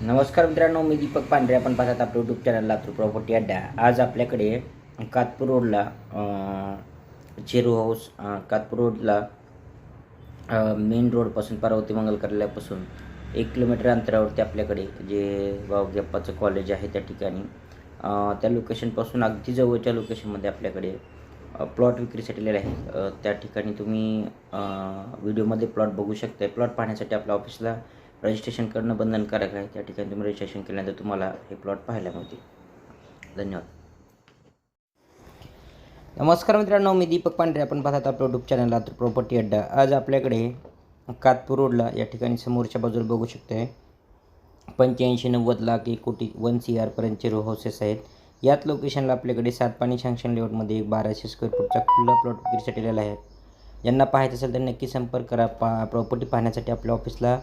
नमस्कार मित्रांनो मी दीपक पांढरे. आपण पाहतात आपलं यूट्यूब चॅनल लातूर प्रॉपर्टी अड्डा आज आपल्याकडे कातपूर रोडला चेरू हाऊस कातपूर रोडला मेन रोडपासून पार्वती मंगल कार्यालयापासून एक किलोमीटर अंतरावरती आपल्याकडे जे वावगप्पाचं कॉलेज आहे त्या ठिकाणी त्या लोकेशनपासून अगदी जवळच्या लोकेशनमध्ये आपल्याकडे प्लॉट विक्रीसाठी आलेले आहेत. त्या ठिकाणी तुम्ही व्हिडिओमध्ये प्लॉट बघू शकता प्लॉट पाहण्यासाठी आपल्या ऑफिसला रजिस्ट्रेशन करणं बंधनकारक आहे. त्या ठिकाणी तुम्ही रजिस्ट्रेशन केल्यानंतर तुम्हाला हे प्लॉट पाहायला मिळतील. धन्यवाद. नमस्कार मित्रांनो मी दीपक पांढरे. आपण पाहतात आपलं यूट्यूब चॅनल लातूर प्रॉपर्टी अड्डा. आज आपल्याकडे कातपूर रोडला या ठिकाणी समोरच्या बाजूला बघू शकतो आहे पंच्याऐंशी नव्वद लाख एक कोटी वन सी आरपर्यंतचे रो हाऊसेस आहेत. याच लोकेशनला आपल्याकडे सात पाणी सँक्शन लेआउटमध्ये एक बाराशे स्क्वेअर फूटचा खुल्ला प्लॉट विक्रीसाठी आलेला आहे. ज्यांना पाहायचं असेल तर नक्की संपर्क करा. पा प्रॉपर्टी पाहण्यासाठी आपल्या ऑफिसला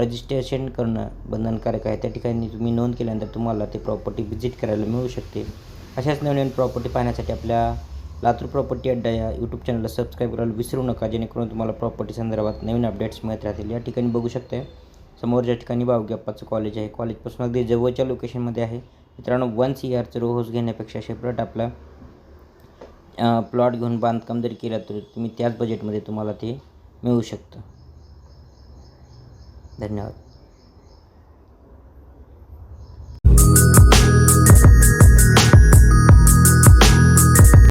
रजिस्ट्रेशन करणं बंधनकारक आहे. त्या ठिकाणी तुम्ही नोंद केल्यानंतर तुम्हाला ते प्रॉपर्टी व्हिजिट करायला मिळू शकते. अशाच नवीन प्रॉपर्टी पाहण्यासाठी आपल्या लातूर प्रॉपर्टी अड्डा या यूट्यूब चॅनलला सबस्क्राईब करायला विसरू नका. जेणेकरून तुम्हाला प्रॉपर्टी संदर्भात नवीन अपडेट्स मिळत राहतील. या ठिकाणी बघू शकता समोरच्या ठिकाणी बावग्याप्पाचं कॉलेज आहे. कॉलेजपासून अगदी जवळच्या लोकेशनमध्ये आहे. मित्रांनो वन सी आरचं रो हाऊस घेण्यापेक्षा सेपरेट आपला प्लॉट घेऊन बांधकाम जरी केलं तर तुम्ही त्याच बजेटमध्ये तुम्हाला ते मिळू शकतं. धन्यवाद